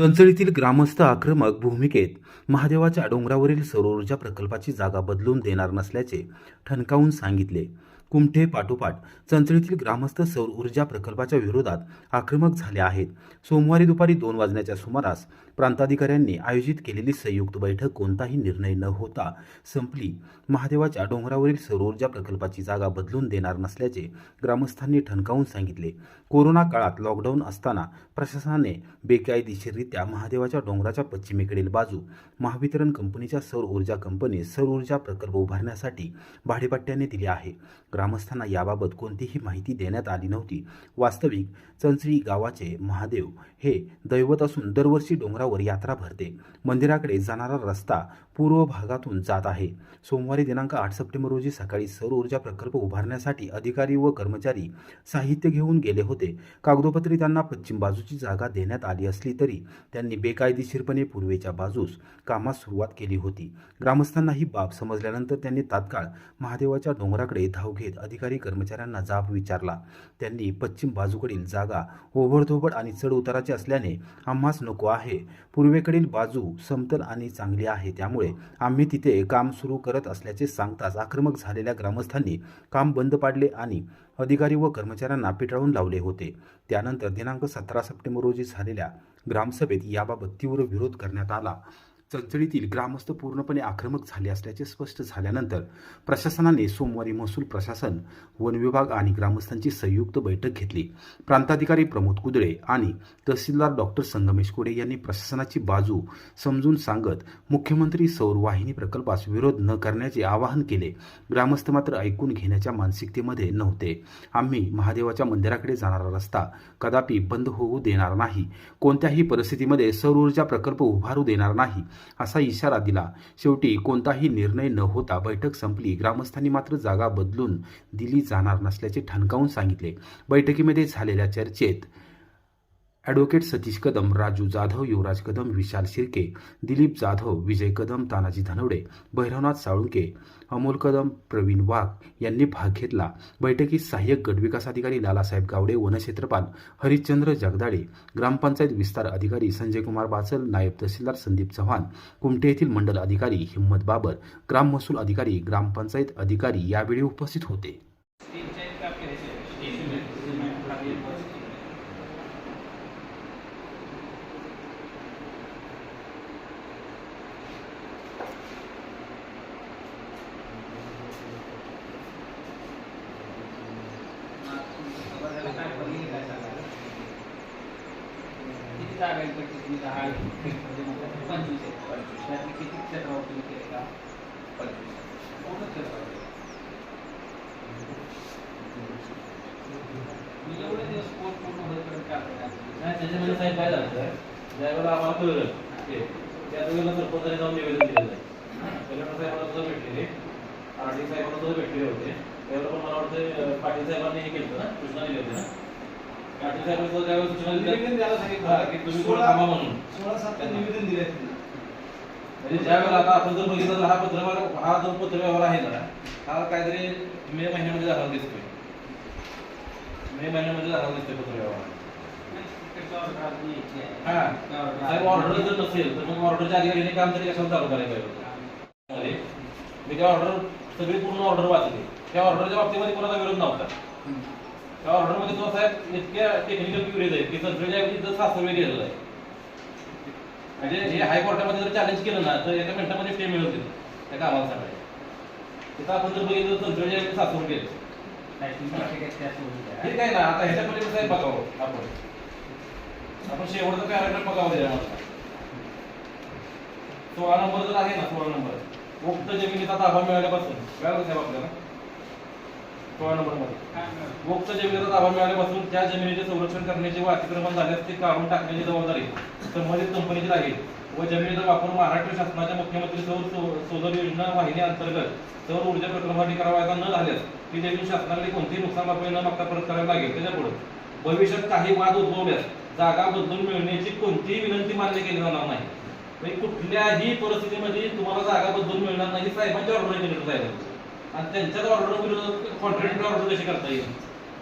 चंचळीतील ग्रामस्थ आक्रमक भूमिकेत महादेवाच्या डोंगरावरील सौरऊर्जा प्रकल्पाची जागा बदलून देणार नसल्याचे ठणकावून सांगितले. कुमठे पाठोपाठ चंचळीतील ग्रामस्थ सौर ऊर्जा प्रकल्पाच्या विरोधात आक्रमक झाले आहेत. सोमवारी दुपारी दोन वाजण्याच्या सुमारास प्रांताधिकाऱ्यांनी आयोजित केलेली संयुक्त बैठक कोणताही निर्णय न होता संपली. महादेवाच्या डोंगरावरील सौर ऊर्जा प्रकल्पाची जागा बदलून देणार नसल्याचे ग्रामस्थांनी ठणकावून सांगितले. कोरोना काळात लॉकडाऊन असताना प्रशासनाने बेकायदेशीररित्या महादेवाच्या डोंगराच्या पश्चिमेकडील बाजू महावितरण कंपनीच्या सौर ऊर्जा कंपनीस सौर ऊर्जा प्रकल्प उभारण्यासाठी भाडेपट्ट्याने दिले आहे. ग्रामस्थांना याबाबत कोणतीही माहिती देण्यात आली नव्हती. वास्तविक चंचळी गावाचे महादेव हे दैवत असून दरवर्षी डोंगरावर यात्रा भरते. मंदिराकडे जाणारा रस्ता पूर्व भागातून जात आहे. सोमवारी दिनांक आठ सप्टेंबर रोजी सकाळी सौर ऊर्जा प्रकल्प उभारण्यासाठी अधिकारी व कर्मचारी साहित्य घेऊन गेले होते. कागदोपत्री त्यांना पश्चिम बाजूची जागा देण्यात आली असली तरी त्यांनी बेकायदेशीरपणे पूर्वेच्या बाजूस कामास सुरुवात केली होती. ग्रामस्थांना ही बाब समजल्यानंतर त्यांनी तात्काळ महादेवाच्या डोंगराकडे धाव घेत अधिकारी कर्मचाऱ्यांना जाब विचारला. त्यांनी पश्चिम बाजूकडील जागा ओबडधोबड आणि चढ उताराची असल्याने आम्हास नको आहे. पूर्वेकडील बाजू समतल आणि चांगली आहे. त्यामुळे आम्ही तिथे काम सुरू करत असल्याचे सांगताच आक्रमक झालेल्या ग्रामस्थांनी काम बंद पाडले आणि अधिकारी व कर्मचाऱ्यांना पिटाळून लावले होते. त्यानंतर दिनांक सतरा सप्टेंबर रोजी झालेल्या ग्रामसभेत याबाबत तीव्र विरोध करण्यात आला. चळचळीतील ग्रामस्थ पूर्णपणे आक्रमक झाले असल्याचे स्पष्ट झाल्यानंतर प्रशासनाने सोमवारी महसूल प्रशासन वन विभाग आणि ग्रामस्थांची संयुक्त बैठक घेतली. प्रांताधिकारी प्रमोद कुदळे आणि तहसीलदार डॉक्टर संगमेश कोडे यांनी प्रशासनाची बाजू समजून सांगत मुख्यमंत्री सौर वाहिनी प्रकल्पास विरोध न करण्याचे आवाहन केले. ग्रामस्थ मात्र ऐकून घेण्याच्या मानसिकतेमध्ये नव्हते. आम्ही महादेवाच्या मंदिराकडे जाणारा रस्ता कदापि बंद होऊ देणार नाही. कोणत्याही परिस्थितीमध्ये सौर ऊर्जा प्रकल्प उभारू देणार नाही. असा इशारा दिला. शेवटी कोणताही निर्णय न होता बैठक संपली. ग्रामस्थांनी मात्र जागा बदलून दिली जाणार नसल्याचे ठणकावून सांगितले. बैठकीमध्ये झालेल्या चर्चेत ॲडव्होकेट सतीश कदम राजू जाधव युवराज कदम विशाल शिर्के दिलीप जाधव विजय कदम तानाजी धनवडे भैरवनाथ साळुंके अमोल कदम प्रवीण वाघ यांनी भाग घेतला. बैठकीत सहाय्यक गटविकास अधिकारी लालासाहेब गावडे वनक्षेत्रपाल हरिश्चंद्र जगदाळे ग्रामपंचायत विस्तार अधिकारी संजय कुमार बाचल नायब तहसीलदार संदीप चव्हाण कुमठे येथील मंडल अधिकारी हिम्मत बाबर ग्राम महसूल अधिकारी ग्रामपंचायत अधिकारी यावेळी उपस्थित होते किती जागा आहे पच्चीस मी दहा आहे. म्हणजे मग पंचवीस आहे पंचवीस त्यातले किती क्षेत्रावर तुम्ही केले का पंचवीस पूर्ण क्षेत्रावर मी एवढे दिवस पोट पूर्ण होईपर्यंत काय करणार? नाही त्याच्यामध्ये साहेब काय झालं सर ज्यावेळेला आम्हाला कळलं ते त्यावेळेला सरपंचाने जाऊन निवेदन दिलेलं आहे कलेक्टर साहेबांना सुद्धा भेटलेले आर डी साहेबांना सुद्धा भेटलेले होते त्यावेळेला पण मला वाटतं अं, पाटील साहेबांनी हे केलं ना सूचना दिली होती ना. पाटील साहेबांनी सुद्धा त्यावेळेस सूचना दिली निवेदन द्यायला. हा, की तुम्ही थोडं थांबा म्हणून. सोळा सात निवेदन दिले म्हणजे ज्या वेळेला आता आपण जर बघितलं तर हा पत्रव्यवहार हा जो पत्रव्यवहार आहे ना हा काहीतरी मे महिन्यामध्ये झाला दिसतोय. मे महिन्यामध्ये झाला दिसतोय पत्रव्यवहार. हा. त्यावर साहेब ऑर्डर जर नसेल तर मग ऑर्डरच्या अधिकाऱ्याने काम तरी कशाला चालू करायला पाहिजे? होतं? मध्ये मी त्या ऑर्डर सगळी पूर्ण ऑर्डर वाचली. त्या ऑर्डरच्या बाबतीमध्ये कोणाचा विरोध नव्हता. त्या ऑर्डरमध्ये तो साहेब इतक्या टेक्निकल क्युरीज आहेत की संसदेच्या ऐवजी जर सासवे लिहिलेलं आहे. म्हणजे हे हायकोर्टामध्ये जर चॅलेंज केलं ना तर एका मिनिटामध्ये स्टे मिळवते त्या कामाला सगळ्या तिथं आपण जर बघितलं तर संसदेच्या ऐवजी सोडून द्या. ठीक आहे ना आता ह्याच्यामध्ये कसं आहे बघावं आपण. आपण शेवटचं पॅराग्राफ बघावं त्याच्यामध्ये. सोळा नंबर जर आहे ना सोळा नंबर. उक्त जमिनीचा ताबा मिळाल्यापासून मिळालं साहेब आपल्याला? सोळा नंबरमध्ये मुक्त जमिनीचा ताबा मिळाल्यापासून त्या जमिनीचे संरक्षण करण्याचे व अतिक्रमण झाल्यास ते काढून टाकण्याची जबाबदारी संबंधित कंपनीची राहील व जमिनीचा वापर महाराष्ट्र शासनाच्या मुख्यमंत्री सौर सोलर योजना वाहिनी अंतर्गत सौर ऊर्जा प्रकल्पासाठी करावायचा न झाल्यास ती जमीन शासनाकडे कोणतीही नुकसान भरपाई न मागता परत करावी लागेल. त्याच्या पुढे भविष्यात काही वाद उद्भवल्यास जागा बदलून मिळण्याची कोणतीही विनंती मान्य केली जाणार नाही. म्हणजे कुठल्याही परिस्थितीमध्ये तुम्हाला जागा बदलून मिळणार नाही साहेबांच्या ऑर्डर केली साहेब. आणि त्यांच्याच ऑर्डर विरोधात कॉन्ट्रॅक्टर ऑर्डर कशी करता येईल?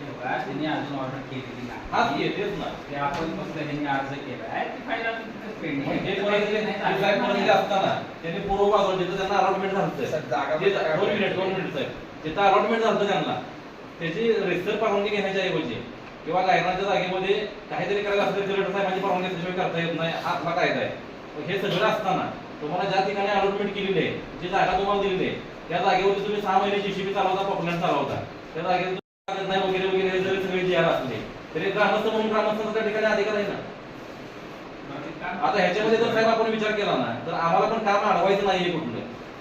तेव्हा त्यांनी अजून ऑर्डर केलेली हाच नाही येतेच ना. ते आपण फक्त ह्यांनी अर्ज केला आहे ती फाईल अजून तिथे pending मग आहे. हे कोणाचे नाही, साहेब कोणाचे असताना त्यांनी पूर्व बाजूला जिथं त्यांना अलॉटमेंट सर, झालं जागा जे- बदल दोन मिनिट दोन मिनिट साहेब. जिथं अलॉटमेंट झालं त्यांना त्याची रेस्टर परवानगी घेण्याच्या ऐवजी किंवा गायनाच्या जागेमध्ये काहीतरी करायला असलं तर कलेक्टर साहेबांची परवानगी असल्याशिवाय करता येत नाही. हा आपला कायदा आहे. मग हे सगळं असताना तुम्हाला ज्या ठिकाणी अलॉटमेंट केलेली आहे जी जागा तुम्हाला दिलेली आहे त्या जागेवरती तुम्ही सहा महिने जीसीबी चालवता पॉपुलर चालवता. त्या जागेवर तुम्ही नाही वगैरे वगैरे जरी सगळे जी आर असले. तरी ग्रामस्थ म्हणून ग्रामस्थांचा त्या ठिकाणी अधिकार आहे ना. आता ह्याच्यामध्ये जर साहेब आपण विचार केला ना तर आम्हाला पण काम अडवायचं नाहीये कुठलं.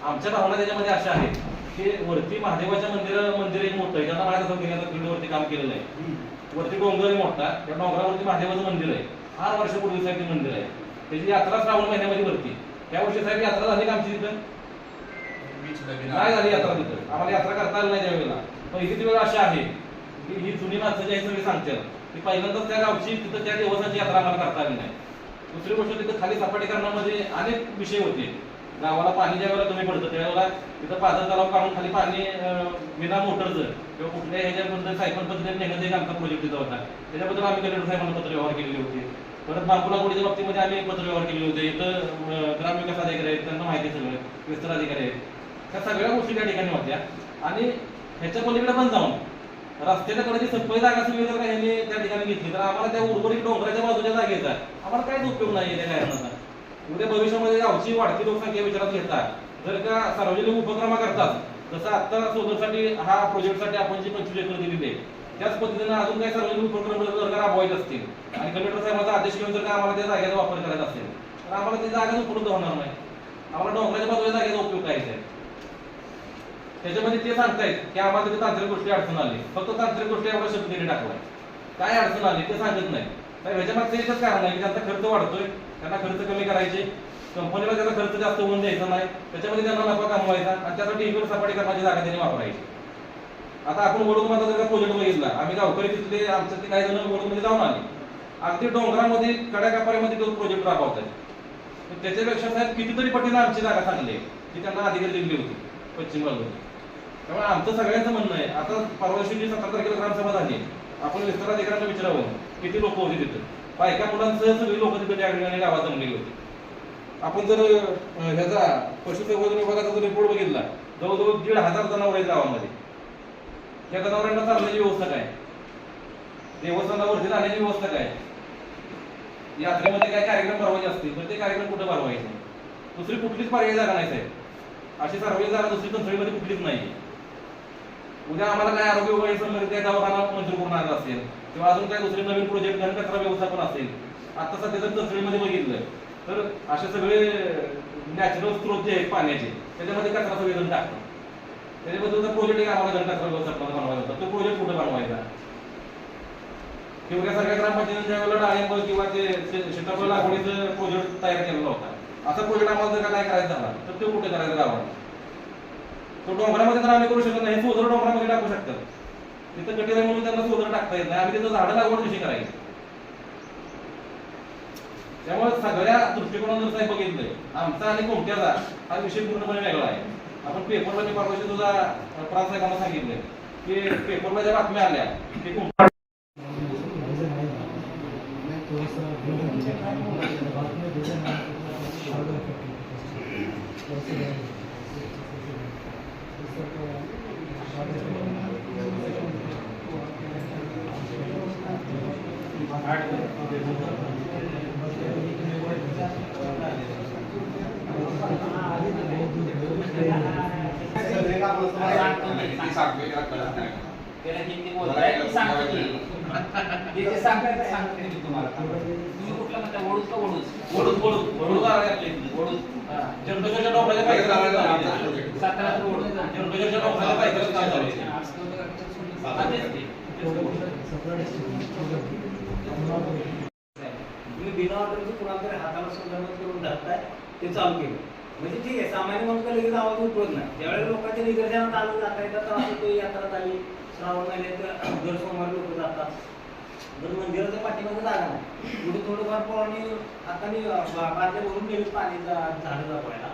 आमच्या भावना त्याच्यामध्ये अशा आहेत की वरती महादेवाच्या मंदिर मंदिर एक मोठं आहे त्यांना मला वरती काम केलेलं आहे. वरती डोंगर मोठा त्या डोंगरावरती महादेवाचं मंदिर आहे. फार वर्षापूर्वी साहेब ते मंदिर आहे. त्याची यात्रा श्रावण महिन्यामध्ये भरती. त्या वर्षी साहेब यात्रा झाली का आमची तिथं? नाही झाली यात्रा तिथं. आम्हाला यात्रा करता आली नाही त्यावेळेला पण किती वेळ अशी आहे की ही जुनी माणसं जी आहे सगळी सांगतात की पहिल्यांदाच त्या गावची तिथं त्या दिवसाची यात्रा आम्हाला करता आली नाही. दुसरी गोष्ट तिथं खाली सपाटीकरणामध्ये अनेक विषय होते. गावाला पाणी ज्या वेळेला कमी पडतं त्यावेळेला तिथं पाझर तलाव काढून खाली पाणी विना मोटरचं किंवा कुठल्या ह्याच्याबद्दल सायकल पद्धतीने नेण्याचा एक आमचा प्रोजेक्ट तिथं होता. त्याच्याबद्दल आम्ही कलेक्टर साहेबांना पत्र व्यवहार केलेले होते परत बांबुला गोडीच्या बाबतीमध्ये आम्ही पत्र व्यवहार केले होते. इथं ग्रामविकास अधिकारी आहेत त्यांना माहिती सगळं. विस्तार अधिकारी आहेत. त्या सगळ्या गोष्टी त्या ठिकाणी होत्या. आणि ह्याच्या पलीकडे पण जाऊन रस्त्याच्या कडेची सफाई जागा सगळी जर ह्यांनी त्या ठिकाणी घेतली? तर आम्हाला त्या उर्वरित डोंगराच्या बाजूच्या जागेचा आम्हाला काहीच उपयोग नाही त्या कारणाचा उद्या भविष्यामध्ये गावची वाढती लोकसंख्या विचारात घेता जर का सार्वजनिक उपक्रमा करतात जसं आता सोलरसाठी हा प्रोजेक्टसाठी आपण जी पंचवीस एकर दिलेली आहे त्याच पद्धतीनं अजून काही सार्वजनिक उपक्रम जर का राबवायचे असतील आणि कलेक्टर साहेबांचा आदेश घेऊन जर का आम्हाला त्या जागेचा वापर करायचा असेल तर आम्हाला ती जागा उपलब्ध होणार नाही. आम्हाला डोंगराच्या बाजूच्या जागेचा उपयोग करायचा आहे त्याच्यामध्ये ते सांगतायत की आम्हाला तिथे तांत्रिक गोष्टी अडचण आली. फक्त तांत्रिक गोष्टी एवढा शब्द त्यांनी टाकलाय. काय अडचण आली ते सांगत नाही. तर ह्याच्या मागचं एकच कारण आहे की त्यांचा खर्च वाढतोय. त्यांना खर्च कमी करायचे. कंपनीला त्याचा खर्च जास्त होऊन द्यायचा नाही. त्याच्यामध्ये त्यांना नफा कमवायचा आणि त्यासाठी इकडे सपाटी करण्याची जागा त्यांनी वापरायची. आता आपण वडूद माझा जर प्रोजेक्ट बघितला आम्ही गावकरी तिथले आमच्या ते काही जण वडूदमध्ये जाऊन आले. अगदी डोंगरामध्ये कड्याकापारीमध्ये तो प्रोजेक्ट राबवतात. त्याच्यापेक्षा साहेब कितीतरी पटीनं आमची जागा चांगली आहे की त्यांना अधिकारी दिली होती पश्चिम बाजूला त्यामुळे आमचं सगळ्यांचं म्हणणं आहे आता परवा दिवशी जी सतरा तारखेला ग्रामसभा झाली आपण विस्तार अधिकाऱ्यांना विचारावं किती लोक होते तिथं? बायका मुलांसह सगळी लोक तिथे त्या ठिकाणी गावात जमलेली होती. आपण जर ह्याचा पशुसंवर्धन विभागाचा जर रिपोर्ट बघितला जवळजवळ दीड हजार जनावर आहेत गावामध्ये. त्या जनावरांना चालण्याची व्यवस्था काय? देवस्थानावरती राहण्याची व्यवस्था काय? यात्रेमध्ये काय कार्यक्रम भरवायचे असतील तर ते कार्यक्रम कुठे भरवायचे दुसरी कुठलीच पर्याय जागा नाही साहेब. अशी सर्व जागा दुसरी कंसळीमध्ये कुठलीच नाही उद्या आम्हाला काय आरोग्य वगैरे मिळते काय दवाखाना मंजूर करून आणला असेल किंवा अजून काही दुसरे नवीन प्रोजेक्ट घन कचरा व्यवस्थापन असेल आता सध्या जर दसरीमध्ये बघितलं तर असे सगळे नॅचरल स्त्रोत जे आहेत पाण्याचे त्याच्यामध्ये कचरा सगळे जण त्याच्याबद्दल जर प्रोजेक्ट एक आम्हाला घन कचरा व्यवस्थापन बनवायचा होता. तो प्रोजेक्ट कुठे बनवायचा? किंवा ग्रामपंचायतीने वेळेला डाळिंब किंवा ते शे- लागवडीचं प्रोजेक्ट तयार केलेला होता. असा प्रोजेक्ट आम्हाला जर का काय करायचा झाला तर तो कुठे करायचा गावाला? तो डोंगरामध्ये तर आम्ही करू शकत नाही. सोदर डोंगरामध्ये टाकू शकतात. तिथं गटीला म्हणून त्यांना सोदर टाकता येत नाही. आम्ही तिथं झाडं लागवड कशी करायची? त्यामुळे सगळ्या दृष्टिकोनातून साहेब बघितलंय आमचा आणि कोणत्याचा हा विषय पूर्णपणे वेगळा आहे. आपण पेपरला मी परवाशी तुझा प्रांत साहेबांना सांगितलंय. की पेपरला ज्या बातम्या आल्या ते कोण- बोलताय ती सांगतो की सांगते तुम्हाला. तुम्ही कुठलं म्हणता? वडूच का वडूच वडूच जंतूच्या डोंगराच्या पायथ्याला. सातारा वडूच जंतूच्या डोंगराच्या पायथ्याला काम चालू. तुम्ही बिना ऑर्डरचं कुणाला तरी हाताला संदर्भात करून धरताय ते चालू केलं. म्हणजे ठीक आहे सामान्य माणूस लगेच आवाज उपयोग नाही. ज्यावेळेस लोकांच्या निदर्शनात आलं जाता येतात तर असं तो यात्रा झाली श्रावण महिन्यात दर सोमवार लोक जातात. मंदिराच्या पाठीमागे जागा नाही. पुढे थोडंफार पाणी आता मी बादल्या भरून गेली पाणी झाडं जपवायला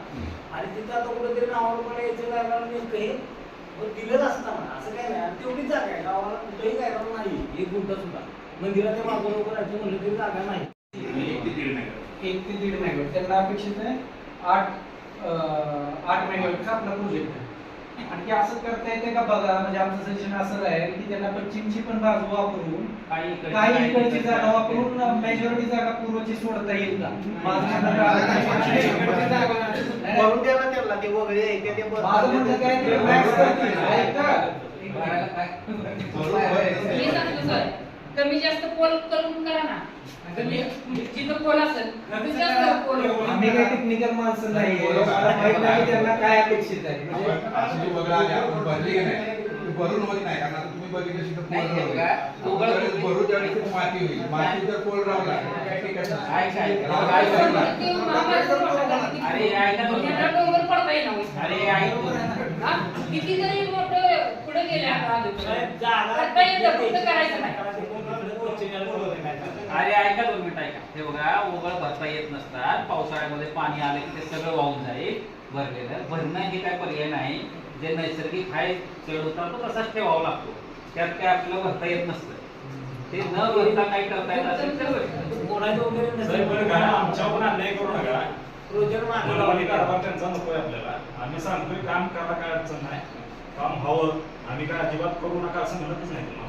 आणि तिथं आता कुठेतरी नावावर पण यायचं जागा नेमकं हे दिलंच असताना असं काय नाही. आणि तेवढीच जागा आहे. गावाला कुठेही जागा नाही एक गुंठ सुद्धा. मंदिराच्या मागून लोक राहायचं म्हणलं तरी जागा नाही. एक ते दीड मीटर एक ते दीड मेगावॅट. त्यांना अपेक्षित आहे आठ आठ मेगावॅटचा आपला प्रोजेक्ट आहे. आणि ते असं करता येते का बघा म्हणजे आमचं सजेशन असं आहे की त्यांना पश्चिमची पण बाजू वापरून काही इकडची- काही इकडची जागा वापरून मेजॉरिटी जागा पूर्वची सोडता येईल का? माझं म्हणणं काय max करतील. कमी जास्त पोल करून करा ना कमी जिथं पोल असेल तिथं जास्त पोल आम्ही काही टेक्निकल माणसं नाही मला माहीत नाही की त्यांना काय अपेक्षित आहे म्हणजे भरून होत नाही कारण आता तुम्ही बघितलं शिकत नाही, हे बघा, पोल भरून त्यावेळी खूप माती होईल माती जर हा? किती जरी मोठं पुढे गेले आता साहेब, जागा- करता येतं फक्त करायचं नाही अरे ऐका दोन मिनिट ऐका. हे बघा ओघळ भरता येत नसतात. पावसाळ्यामध्ये पाणी आलं की ते सगळं वाहून जाईल भरलेलं. भरणं हे काय पर्याय नाही. जे नैसर्गिक आहे चढ उतार तो तसाच ठेवावा लागतो. त्यात काय आपल्याला भरता येत नसतं. ते न भरता काय करता येत? असेल तर होईल. कोणाचं वगैरे साहेब, नसेल बरं का, आमच्यावर पण अन्याय करू नका. प्रोजेक्ट मागे मनमानी कारभार त्यांचा नकोय आपल्याला. आम्ही सांगतोय काम करा काय अडचण नाही. काम व्हावं. आम्ही काय अजिबात करू नका असं म्हणतच नाही तुम्हाला.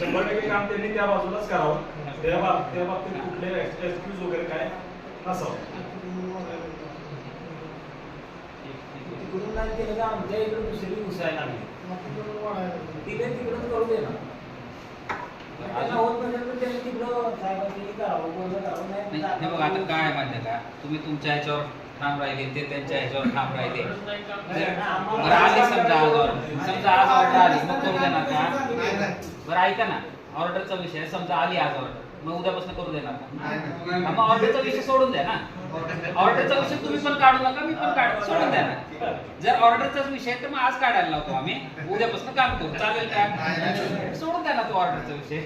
शंभर टक्के काम त्यांनी त्या बाजूलाच करावं. त्या बाब त्या बाबतीत कुठले एक्सक्यूज वगैरे काय नसावं. तिकडून नाही केलं तर आमच्या इकडे दुसरी घुसायला लागली. तिकडे तिकडून करू दे ना. त्यांना होत नसेल तर त्यांनी तिकडं साहेबांनी करावं कोणतं करावं नाही, नाही हे बघा आता काय आहे माहिती आहे का? तुम्ही तुमच्या ह्याच्यावर ठाम राहिले ते त्यांच्या ह्याच्यावर ठाम राहिले. जर- बरं आली समजा. समजा आज ऑर्डर आली मग करू देणार का? बरं ऐका ना. ऑर्डरचा विषय. समजा आली आज ऑर्डर. मग उद्यापासून करू देणार का? हा, मग ऑर्डरचा विषय सोडून द्या ना. ऑर्डरचा विषय तुम्ही पण काढू नका मी पण काढ. सोडून द्या ना. जर ऑर्डरचाच विषय आहे तर मग आज काढायला लावतो आम्ही. उद्यापासून काम करू. चालेल का? सोडून द्या ना तो ऑर्डरचा विषय.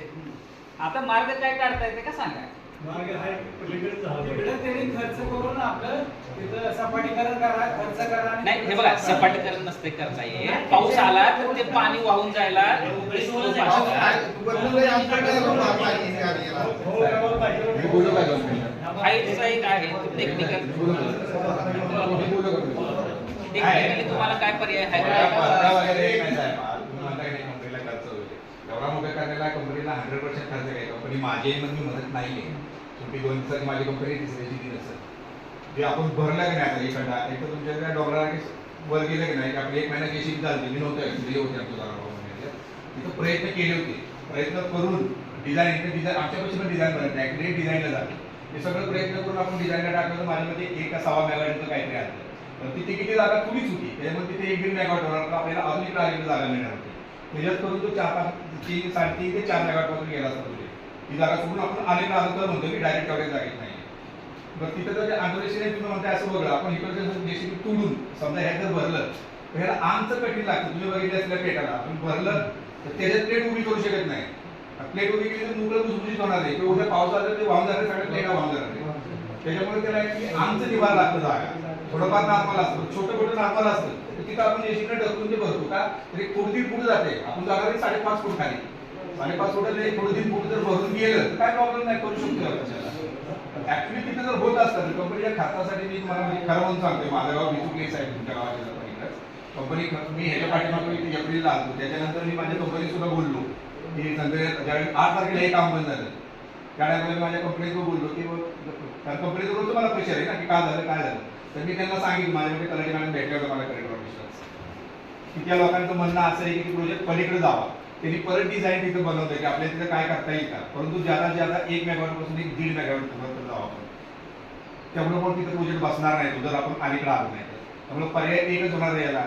आता मार्ग काय काढता येते का सांगा? तिकडे त्यांनी खर्च करून आपलं तिथं सपाटीकरण करा खर्च करा आणि नाही हे बघा सपाटीकरण नसते करता येत. पाऊस आला तर ते पाणी वाहून जायला ते स्लोप मी बोलू काय दोन मिनिटं? हाईटचा एक आहे टेक्निकल तुम्हाला काय पर्याय आहे? नाही नाही. एवढा मोठा करण्याला कंपनीला हंड्रेड पर्सेंट खर्च आहे. कंपनी माझी आहे म्हणून मी ती दोन दिवसाची माझी कंपनी तिसऱ्याची ती नसेल ते आपण भरलं की नाही आता एखादा एक तर तुमच्याकडे डोंगराला वर गेलं की नाही की आपली एक महिना केशी झाली मी नव्हतं ऍक्च्युली होते आमच्या गावामध्ये तिथं प्रयत्न केले होते. प्रयत्न करून डिझाईन इथे डिझाईन आमच्यापासून पण डिझाईन बनत नाही. ऍक्च्युली डिझाईनला झालं हे सगळं प्रयत्न करून आपण डिझाईनला टाकलं तर माझ्यामध्ये एक का सव्वा मेगावाटचं काहीतरी आलं. पण ती किती जागा तुम्ही होती. त्याच्यामुळे तिथे एक दीड मेगावाट होणार तर आपल्याला अजून एक जागा मिळणार होती. त्याच्यात करून तो चार पाच तीन साडेतीन ते चार मेगावाटपासून गेला असतो ही जागा सोडून आपण अनेक आलो म्हणतो की डायरेक्ट कव्हरेज जागेत नाही. बरं तिथं जर आंतरदेशीने तुम्ही म्हणताय असं बघलं. आपण इकडे देशी तुडून समजा ह्यात जर भरलं तर ह्याला आमचं कठीण लागतं. तुम्ही बघितलं असल्या पेटाला. आपण भरलं तर त्याच्यात प्लेट उभी करू शकत नाही. प्लेट उभी केली तर मुलं भुसभुशीत होणार आहे. किंवा उद्या पाऊस आला ते वाहून जाणार सगळ्या प्लेटा वाहून जाणार त्याच्यामुळे त्याला की आमचं निभार लागतं जागा. थोडंफार नॉर्मल असतं. छोटं छोटं नॉर्मल असतं. तर तिथं आपण जेसीबीने ढकलून ते भरतो का? तरी कोणती पुढे जाते. आपण जागा साडेपाच फूट खाली. आणि फूट नाही थोडं दिन पुढे जर भरून गेलं काय प्रॉब्लेम नाही करू शकतो आपण ऍक्च्युली तिथे जर होत असतं तर कंपनीच्या खात्यासाठी मी तुम्हाला म्हणजे खरं म्हणून सांगते माझं गाव बिचू प्लेस आहे तुमच्या गावाच्या कंपनीकडे कंपनी मी ह्याच्या पाठीमागे इथे एप्रिलला आलो. त्याच्यानंतर मी माझ्या कंपनी सुद्धा बोललो. की नंतर ज्यावेळी आठ तारखेला हे काम बंद झालं. त्या टायमाला माझ्या कंपनीत बोललो की कारण कंपनीचं रोज तुम्हाला प्रेशर आहे ना की काय झालं काय झालं? तर मी त्यांना सांगितलं माझ्याकडे कलेक्टर मॅडम भेटलं होते मला कलेक्टर ऑफिसला की त्या लोकांचं म्हणणं असं आहे की प्रोजेक्ट पलीकडे जावा. त्यांनी परत डिझाईन तिथं बनवलं की आपल्या तिथं काय करता येईल का परंतु ज्यादा ज्यादा एक मेगावॅटपासून एक दीड मेगावॅट पर्यंत जावा आपण त्यामुळे पण तिथं प्रोजेक्ट बसणार नाही तो जर आपण अलीकडे आलो नाही तर. त्यामुळे पर्याय एकच होणार याला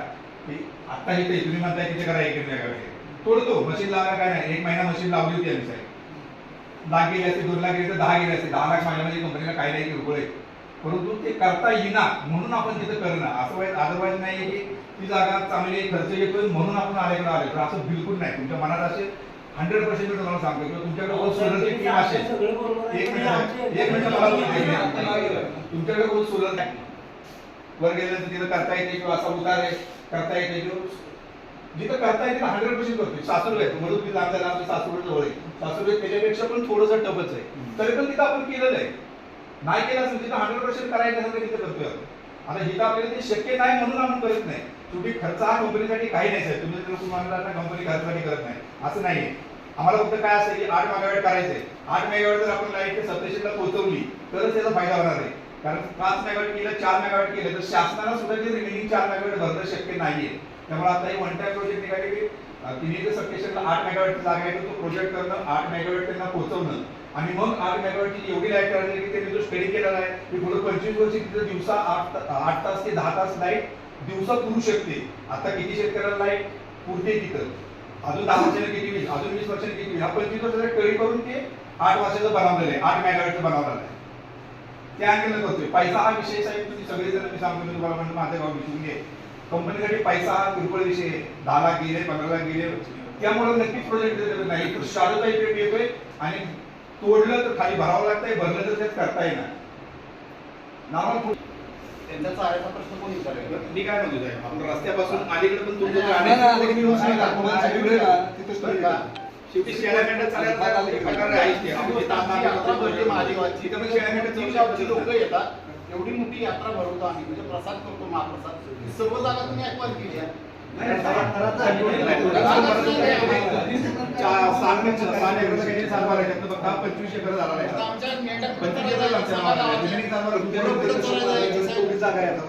की आता हे तुम्ही म्हणताय की ते करा एक मेगावॅट तोडतो मशीन लावायला काय नाही. एक महिना मशीन लावली होती आम्ही साहेब. लाख गेले असते दोन लाख गेले तर दहा गेले असते. दहा लाख माझ्या म्हणजे कंपनीला काही नाही की रुपये परंतु ते करता येईना म्हणून आपण तिथं करणं असं वाईट अदरवाईज नाही की ती जागा चांगली खर्च येतोय म्हणून आपण आल्याकडे आले तर असं बिलकुल नाही. तुमच्या मनात असे हंड्रेड पर्सेंट मी तुम्हाला सांगतो. किंवा तुमच्याकडे सोलरची टीम असेल. बरोबर आहे. एक मिनिट एक. तुमच्याकडे कोण सोलर नाही वर गेल्यानंतर तिथं करता येते किंवा असा उतार आहे करता येते किंवा जिथं करता येते हंड्रेड पर्सेंट करतोय. सासूर आहे. म्हणून तुम्ही लांब सासूर जवळ आहे. सासूर त्याच्यापेक्षा पण थोडंसं टपच आहे. तरी पण तिथं आपण केलेलं आहे. नाही केलं असेल तिथं हंड्रेड पर्सेंट करायचं असेल तर तिथं करतोय आपण. आता हिथं आपल्याला ते शक्य नाही म्हणून आपण करत नाही. तुम्ही खर्च हा कंपनीसाठी काही नाही साहेब. तुम्ही तुम्हाला आता कंपनी खर्चासाठी करत नाही. असं नाहीये. आम्हाला फक्त काय असतं की आठ मेगावॅट करायचंय. आठ मेगावॅट जर आपण लाइट सबस्टेशनला पोहोचवली तरच त्याचा फायदा होणार आहे. कारण पाच मेगावॅट केलं चार मेगावॅट केलं तर शासनाला सुद्धा ते रिमेनिंग चार मेगावॅट भरणं शक्य नाहीये. त्यामुळे आता हे वन टाइम प्रोजेक्ट निघाले की तिने तिन्ही जे सबस्टेशनला आठ मेगावॅट जागा आहे तर तो प्रोजेक्ट करणं आठ मेगावॅट त्यांना पोहोचवणं. आणि मग आठ मेगावॅटची एवढी लाइट करायची की त्यांनी जो स्टडी केलेला आहे की पुढे पंचवीस वर्षी तिथं दिवसा आठ आठ तास ते दहा तास लाइट दिवसा पुरू शकते. आता किती शेतकऱ्याला लाइट पुरते तिथं? अजून दहा वर्षाने किती होईल अजून वीस वर्षाने किती होईल हा पंचवीस वर्षाचा कळी करून ते आठ वर्षाचं बनवलेलं आहे. आठ मेगावॅटचं बनवलेलं आहे. ते अँगल करतोय पैसा हा विषय साहेब तुम्ही सगळेजण मी सांगतो तुम्हाला म्हणतो माझं गाव विसरून घे कंपनीसाठी पैसा हा किरकोळ विषय आहे. दहा लाख गेले पंधरा लाख गेले. त्यामुळे नक्कीच प्रोजेक्ट नाही तर शाडोचा इफेक्ट येतोय आणि तोडलं तर खाली भरावं लागतंय भरलं तर तेच करता येणार. नावा त्यांचा चाऱ्याचा प्रश्न कोणी विचारेल? मी काय म्हणतो साहेब? आपण रस्त्यापासून अलीकडे पण तुमचं जे नाही, नाही, शेवटी प्रकार. आपण यात्रा भरते महादेवाची तिथं पण शेळ्या मेंढ्या तीन गावची लोक येतात. एवढी मोठी यात्रा भरवतो आम्ही म्हणजे प्रसाद करतो महाप्रसाद. ही सर्व जागा तुम्ही ऍक्वायर केली आहे. नाही, सहा- चार- सहा मे- आहे. पंचवीस एकर झाला नाही. पंचवीस एकर जागा आहे आता.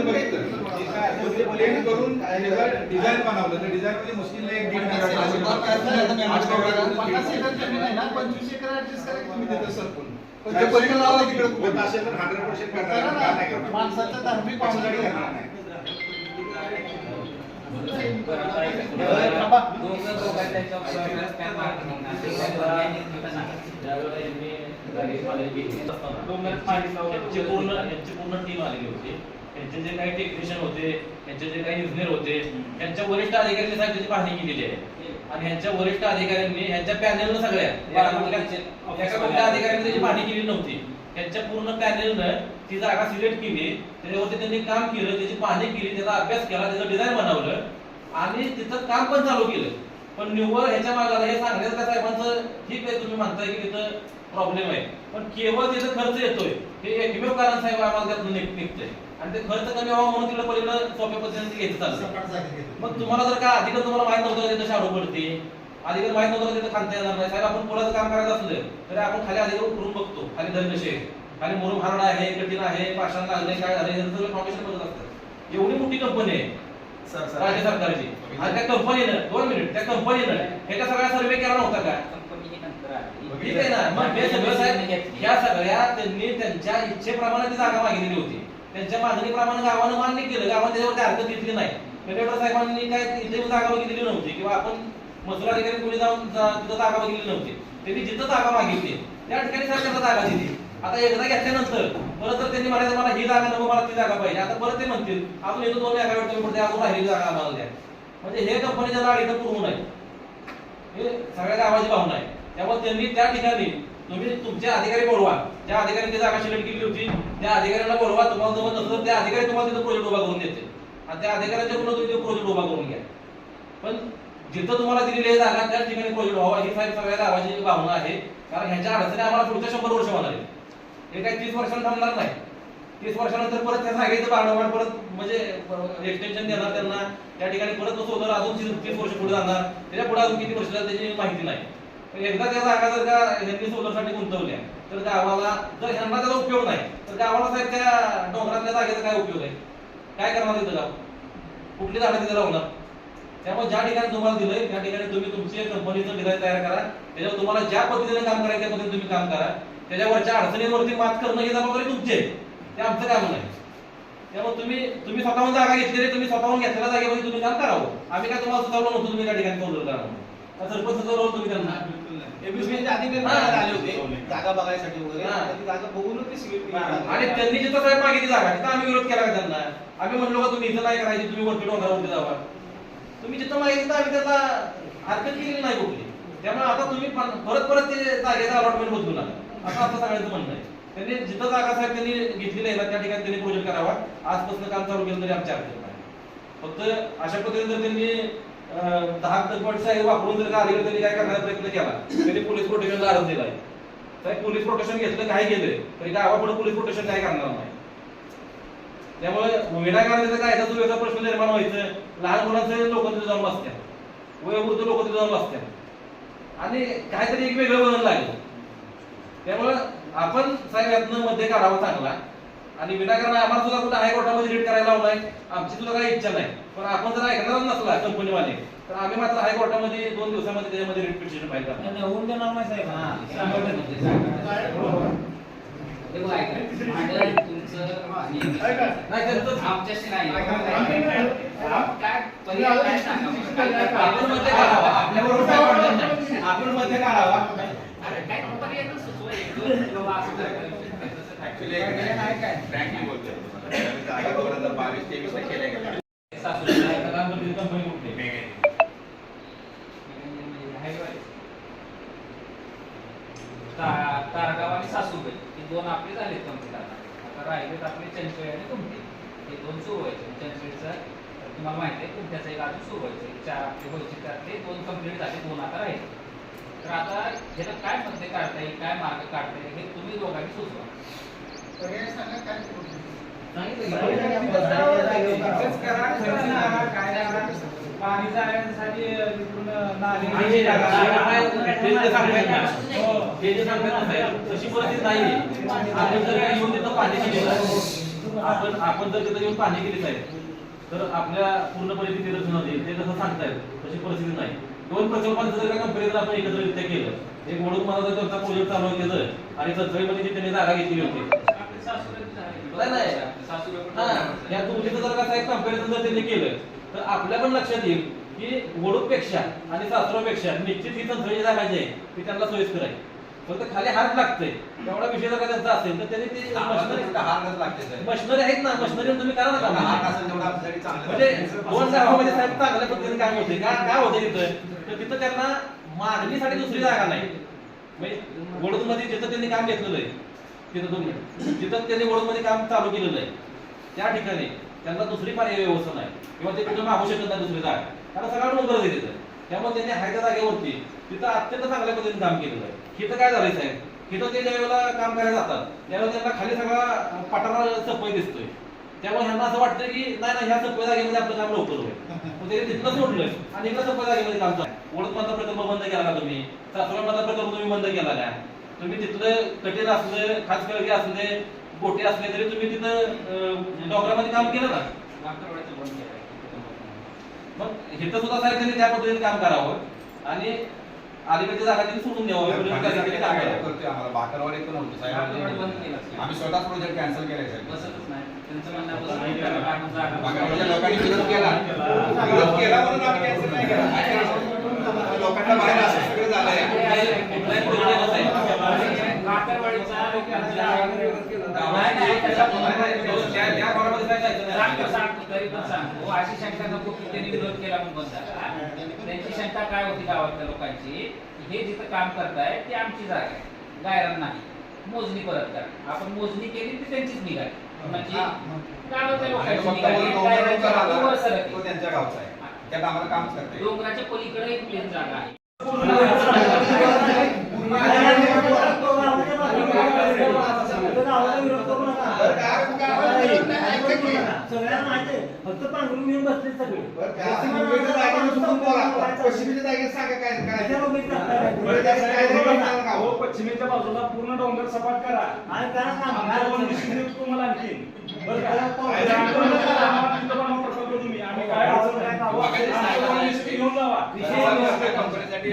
म्हणजे प्लेन करून डिझाईन बनवलं तर डिझाईन मध्ये मुश्किल नाही पण ते पलीकडे लावलं तिकडे होत असेल तर हंड्रेड पर्सेंट करणार? माणसाच्या धार्मिक पावसाळी करणार नाही. यांची पूर्ण यांची पूर्ण टीम आलेली होती त्यांचे जे काही टेक्निशियन होते त्यांचे जे काही इंजिनियर होते त्यांच्या वरिष्ठ अधिकाऱ्यांनी साहेब त्याची पाहणी केलेली आहे आणि ह्यांच्या वरिष्ठ अधिकाऱ्यांनी ह्यांच्या पॅनेलनं सगळ्या बारामतीच्या अधिकाऱ्यांनी त्याची पाहणी केली नव्हती. त्यांच्या पूर्ण पॅनेलनं ती जागा सिलेक्ट केली त्याच्यावरती त्यांनी काम केलं त्याची पाहणी केली त्याचा अभ्यास केला त्याचं डिझाईन बनवलं आणि तिथं काम पण चालू केलं. पण निव्वळ ह्याच्या मागाला हे सांगण्याचं त्या साहेबांचं ठीक आहे तुम्ही म्हणताय की तिथं प्रॉब्लेम आहे. पण केवळ तिथं खर्च येतोय. हे एकमेव कारण साहेब आम्हाला त्यातून निघ- निघतंय. आणि ते खर्च कमी व्हावा म्हणून तिकडे पलीकडे सोप्या पद्धतीने घ्यायचं चाललं मग तुम्हाला जर का अधिक तुम्हाला माहीत नव्हतं का तिथं शाडू पडते अधिक माहीत नव्हतं का तिथं खांता येणार नाही? साहेब आपण पुलाचं काम करायचं असलं तरी आपण खाली अधिक करून बघतो खाली दर कसे खाली मुरुम हारडा आहे कठीण आहे पाषाण लागले काय झाले हे सगळं फाउंडेशन बघत असतात एवढी मोठी कंपनी आहे. राज्य सरकारची. आणि त्या कंपनीनं दोन मिनिट त्या कंपनीनं ह्याच्या सगळ्या सर्वे केला नव्हता का? कंपनी ही नंतर आली. ठीक आहे ना मग हे सगळं साहेब या सगळ्या त्यांनी त्यांच्या इच्छेप्रमाणे ती जागा मागितलेली होती. त्यांच्या मागणीप्रमाणे गावानं मान्य केलं. गावाने त्याच्यावरती हरकत घेतली नाही. कलेक्टर साहेबांनी काय इथे जागा बघितलेली नव्हती किंवा आपण महसूल अधिकारी कोणी जाऊन जा- तिथं जागा बघितली नव्हती. त्यांनी जिथं जागा मागितली त्या ठिकाणी सरकारला जागा दिली. आता एकदा घेतल्यानंतर परत जर त्यांनी म्हणायचं मला ही जागा नको मला ती जागा पाहिजे. आता परत ते म्हणतील अजून येतो दोन एका वेळ म्हणते अजून राहिली जागा आम्हाला द्या. म्हणजे हे कंपनीच्या जागा इथं पूर्ण नये हे सगळ्या गावाची भावना आहे. त्यामुळे त्यांनी त्या ठिकाणी तुम्ही तुमचे अधिकारी बोलवा. त्या अधिकाऱ्यांनी ती जागा सिलेक्ट केली होती त्या अधिकाऱ्यांना बोलवा. तुम्हाला जमत नसलं त्या अधिकारी तुम्हाला तिथं प्रोजेक्ट उभा करून देते आणि त्या अधिकाऱ्यांच्याकडून तुम्ही ते प्रोजेक्ट उभा करून घ्या. पण जिथं तुम्हाला दिलेली जागा त्या ठिकाणी प्रोजेक्ट व्हावा. ही साहेब सगळ्या गावाची भावना आहे. कारण ह्याच्या अडचणी आम्हाला पुढच्या शंभर वर्ष होणार आहे हे काय तीस वर्षांनी थांबणार नाही. तीस वर्षानंतर परत त्या जागेचं वारंवार परत म्हणजे एक्सटेन्शन देणार त्यांना. त्या ठिकाणी परत बसवणार सोलर अजून तीस वर्ष पुढे जाणार. त्याच्या पुढे अजून किती वर्ष त्याची माहिती नाही. एकदा त्या जागा जर का ह्यांनी सोलरसाठी गुंतवल्या तर गावाला जर ह्यांना त्याचा उपयोग नाही तर गावाला साहेब त्या डोंगरातल्या जागेचा काय उपयोग आहे? काय करणार तिथं गाव? कुठली झाडं तिथं लावणार? त्यामुळे ज्या ठिकाणी तुम्हाला दिलंय त्या ठिकाणी तुम्ही तुमची कंपनीचं डिझाईन तयार करा. त्याच्यावर तुम्हाला ज्या पद्धतीने काम करायचं त्या पद्धतीने तुम्ही काम करा. त्याच्यावरच्या अडचणींवरती मात करणं ही जबाबदारी तुमची आहे. ते आमचं काम नाही. त्यामुळे तुम्ही तुम्ही स्वतःहून जागा घेतलेली तुम्ही स्वतःहून घेतलेल्या जागेमध्ये तुम्ही काम करावं आम्ही काय तुम्हाला सुचवलं नव्हतं तुम्ही त्या ठिकाणी कौल करा म्हणून. का सरपंच सुचवलं तुम्ही त्यांना? हा. आले होते. जागा बघायसाठी वगैरे. हा. जागा सिलेक्ट आणि त्यांनी जिथं साहेब मागितली जागा तिथं आम्ही विरोध केला त्यांना? आम्ही म्हणलो का तुम्ही इथं नाही करायची तुम्ही वरती डोंगरावरती जावा तुम्ही जिथं मागितलं तिथं आम्ही त्याला हरकत केलेली नाही कुठली. त्यामुळे आता तुम्ही परत परत ते जागेचं अलॉटमेंट बदलू नका असं आता सगळ्यांचं म्हणणं आहे. त्यांनी जिथं जागा साहेब त्यांनी घेतलेली आहे ना त्या ठिकाणी त्यांनी प्रोजेक्ट करावा. आजपासून काम चालू केलं तरी आमच्या अडचण नाही फक्त अशा पद्धतीने जर त्यांनी दहा दगड साहेब वापरून जर का आलेलं त्यांनी काय करण्याचा प्रयत्न केला त्यांनी पोलीस प्रोटेक्शनला अर्ज दिलाय साहेब पोलीस प्रोटेक्शन घेतलं काय गेलंय तरी गावापुढे पोलीस प्रोटेक्शन काय करणार नाही. त्यामुळे विनाकारण कायदा दुव्याचा प्रश्न निर्माण व्हायचं. लहान मुलांचं लोक तिथे जाऊन बसत्या. वयोवृद्ध लोक तिथे जाऊन बसत्या. आणि काहीतरी एक वेगळं बनवलं लागेल. त्यामुळे आपण साहेब यातनं मध्ये काढावा चांगला. आणि विनाकारण आम्हाला सुद्धा कुठे हायकोर्टामध्ये रीट करायला लावलाय आमची सुद्धा काही इच्छा नाही. पण आपण जर ऐकणारच नसला कंपनीवाले तर आम्ही मात्र हायकोर्टामध्ये दोन दिवसामध्ये त्याच्यामध्ये रीट पिटिशन फाईल करणार. नाही, नाही, होऊन देणार नाही साहेब. आमच्याशी नाही? आपण मध्ये काढावा. आपण मध्ये काढावा. बावीस तेवीस ला केलंय का तारगाव आणि सासूबाई हे दोन आपले झाले कंप्लीट आता राहिलेत आपले चंचळे आणि कुमटे हे दोन सुरू व्हायचे चंचळीचं तुम्हाला माहिती आहे कुमट्याचं एक अजून सुरू व्हायचं चार आपले व्हायचे त्यातले दोन कंप्लीट झाले दोन आता राहिले तर आता ह्याला काय मध्ये काढता येईल काय मार्ग काढता येईल हे तुम्ही दोघांनी सुचवा काय. पाणी जाण्यासाठी. ते जे हो. तशी परिस्थिती नाहीये आपण जर का येऊन तिथं पाणी केलेलं आपण आपण जर तिथं येऊन पाणी केली साहेब तर आपल्या पूर्णपणे ती निरसन होते ते कसं सांगतायत तशी परिस्थिती नाही दोन प्रकल्पांचं जर का आपण केलं. एक मला त्यांचा प्रोजेक्ट चालू त्याचं आणि सत्सरीमध्ये जी त्यांनी जागा घेतली होती. नाही, हा, या. तुमच्या जर का एक कंपॅरिझन जर त्यांनी केलं तर आपल्या पण लक्षात येईल की वडूपेक्षा आणि सासरोपेक्षा निश्चित ही तंत्रजी जागा जी आहे ती त्यांना सोयीस्कर आहे. फक्त खाली हात लागतंय. तेवढा विषय जर का त्यांचा असेल तर त्यांनी ते मशिनरी मशिनरी आहेत ना मशिनरी तुम्ही करा ना. म्हणजे दोन गावामध्ये साहेब चांगल्या पद्धतीने काम होते का काय होते तिथं? तर तिथं त्यांना मागणीसाठी दुसरी जागा नाही. म्हणजे वडूदमध्ये जिथं त्यांनी काम घेतलेलं आहे तिथं दोन मिनिट. जिथं त्यांनी वडूदमध्ये काम चालू केलेलं आहे त्या ठिकाणी त्यांना दुसरी पाणी व्यवस्था नाही. किंवा ते कुठं मागू शकत नाही दुसरी जागा. कारण सगळं डोंगर आहे तिथं. त्यामुळे त्यांनी हाय त्या जागेवरती तिथं अत्यंत चांगल्या पद्धतीने काम केलेलं आहे. हिथं काय झालंय साहेब? तिथं ते ज्यावेळेला काम करायला जातात त्यावेळेला त्यांना खाली सगळा पठारा सपय दिसतोय. त्यामुळे ह्यांना असं वाटतं की नाही नाही ह्या सपय जागेमध्ये आपलं काम लवकर होईल. मग ते तिथनं सोडलंय आणि इकडं सपय जागेमध्ये काम चालू. ओळख मधला प्रकल्प बंद केला का तुम्ही. सासवड मधला प्रकल्प तुम्ही बंद केला का तुम्ही तिथलं कठीण असले खास कळगे असले गोटे असले तरी तुम्ही तिथं अं, डोंगरामध्ये काम केलं ना. मग इथं सुद्धा त्यांनी त्या पद्धतीने काम करावं. आणि अलीकडच्या जागा त्यांनी सोडून द्यावं. आम्हाला? बाकरवाडी पण होतो साहेब. केलं. आम्ही स्वतः प्रोजेक्ट कॅन्सल केलाय साहेब. लोकांनी विरोध केला. विरोध केला म्हणून आम्ही कॅन्सल नाही केला? लोकांना बाहेर असं सगळं झालंय. अशी शंका नको की त्यांनी विरोध केला म्हणून बंद झाला. त्यांची शंका काय होती गावातल्या लोकांची? हे जिथं काम करताय ती आमची जागा आहे. गायरान नाही. मोजणी परत करा. आपण मोजणी केली ती त्यांचीच निघाली. म्हणजे. तो त्यांच्या गावचा आहे. त्यात आम्हाला कामच करता. डोंगराच्या पलीकडे एक प्लेन जागा आहे सगळ्यांना माहिती आहे फक्त पांघरून घेऊन बसले सगळे बरं जागेवर बोला. पश्चिमेच्या जागेत सांगा काय काय? बरं, त्याचं का? हो पश्चिमेच्या बाजूला पूर्ण डोंगर सपाट करा आणि. आमच्या दोन दिवशी देऊ तुम्हाला आणखी बरं का? काय तिथं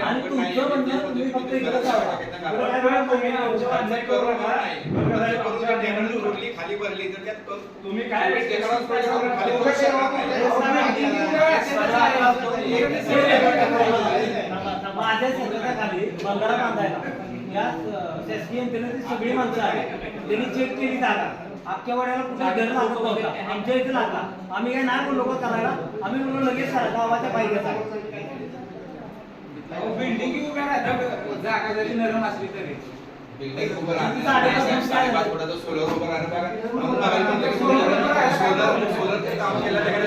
आणि तुमचं म्हणणं तुम्ही फक्त इकडं. खाली भरली तर त्यात. तुम्ही काय. माझ्या शेताखाली बंधारा बांधायला या शासकीय यंत्रणेची सगळी माणसं आहेत त्यांनी चेक केली जागा अख्ख्या वाड्याला कुठे घर लागत नव्हता आमच्या इथे लागला आम्ही काय नाही बोललो का करायला आम्ही बोललो लगेच करा गावाच्या पाहिजे बिल्डिंग उभ्या राहतात जागा जरी नरम असली तरी बिल्डिंग उभं राहणं साडेपाच फुटाचं सोलर उभं सोलर सोलरचं काम केलं त्याकडे.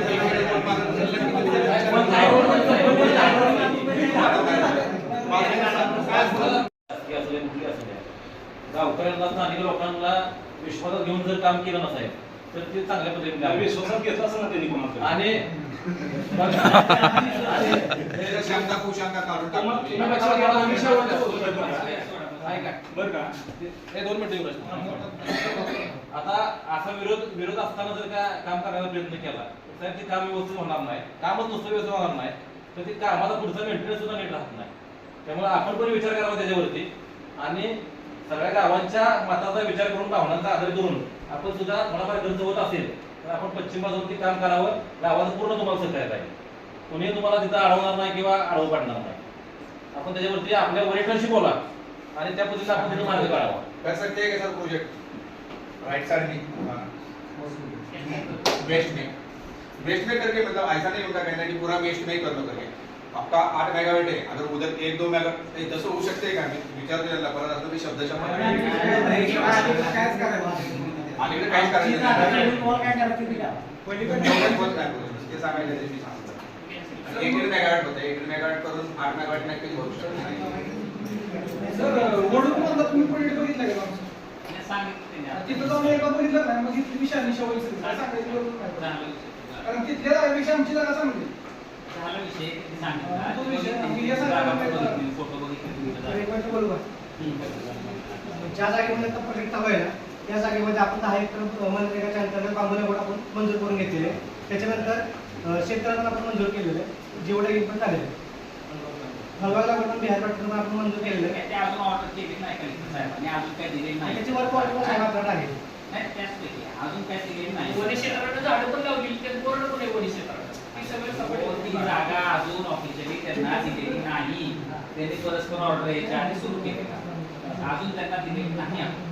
गावकऱ्यांना स्थानिक लोकांना विश्वासात घेऊन जर काम केलं नसाय तर ते चांगल्या पद्धतीने काम विश्वासात घेतलं असं ना त्यांनी कोणाला आणि शंका कुशंका काढून टाकतो. बरं का? हे दोन मिनिटं प्रश्न आता असा विरोध विरोध असताना जर का काम करण्याचा प्रयत्न केला तर ते काम व्यवस्थित होणार नाही. कामच नुसतं व्यवस्थित होणार नाही. तर ते कामाचा पुढचा मेंटेनन्स सुद्धा नीट राहत नाही. त्यामुळे आपण पण विचार करावा त्याच्यावरती. आणि सगळ्या गावांच्या मताचा विचार करून भावनांचा आधार करून आपण सुद्धा थोडाफार खर्च होत असेल तर आपण पश्चिम बाजूवरती काम करावं. गावाचं पूर्ण तुम्हाला सहकार्य राहील कोणी तुम्हाला तिथं अडवणार नाही किंवा अडवू पाडणार नाही. आपण त्याच्यावरती आपल्या वरिष्ठांशी बोला आणि त्या पद्धतीने आपण तिथे मार्ग काढावा. हैं क्या सर प्रोजेक्ट राइट साइड में वेस्ट में वेस्ट में करके मतलब ऐसा नहीं होता कहना कि पूरा वेस्ट में ही करना करके. आपका आठ मेगावाट है अगर उधर एक दो मेगा तसं होऊ शकते का मी विचारतो यांना परत असं मी करायचं अलीकडे काहीच करायचं नाही. ते सांगायचं ते मी सांगतो. एक दीड मेगावाट होतं एक दीड मेगावाट करून आठ मेगावाट नक्कीच होऊ शकतो सर वडून म्हणतात तुम्ही पॉईंट बघितलं का आमचं? हे सांगितलं त्यांनी तिथं जाऊन एकदा बघितलं नाही मग निशा सांगायचं विषय. कारण तिथल्या जागेपेक्षा आमची जागा आहे. झालं विषय सांगितलं फोटो बघितले ज्या जागेमध्ये आता प्रोजेक्ट हवा आहे ना त्या जागेमध्ये आपण दहा एकर मनरेगाच्या अंतर्गत बांबू बोट आपण मंजूर करून घेतलेले त्याच्यानंतर शेतकऱ्यांना आपण मंजूर केलेलं आहे. जेवढे इनपुट झालेलं आहे. हलवायला पण बिहार पॅटर्न आपण मंजूर केलेलं आहे. ते अजून ऑर्डर केली नाही कलेक्टर साहेबांनी अजून काय नाही त्याची वर्क ऑर्डर साहेब आपल्याकडे आहे. नाही अजून काय दिलेली नाही वनी झाडं पण लावली ते बोर्ड पण आहे वनी क्षेत्राकडे जागा अजून ऑफिशियली त्यांना दिलेली नाही. त्यांनी परस्पर ऑर्डर यायच्या आधी सुरू केली अजून त्यांना दिलेली नाही आपण.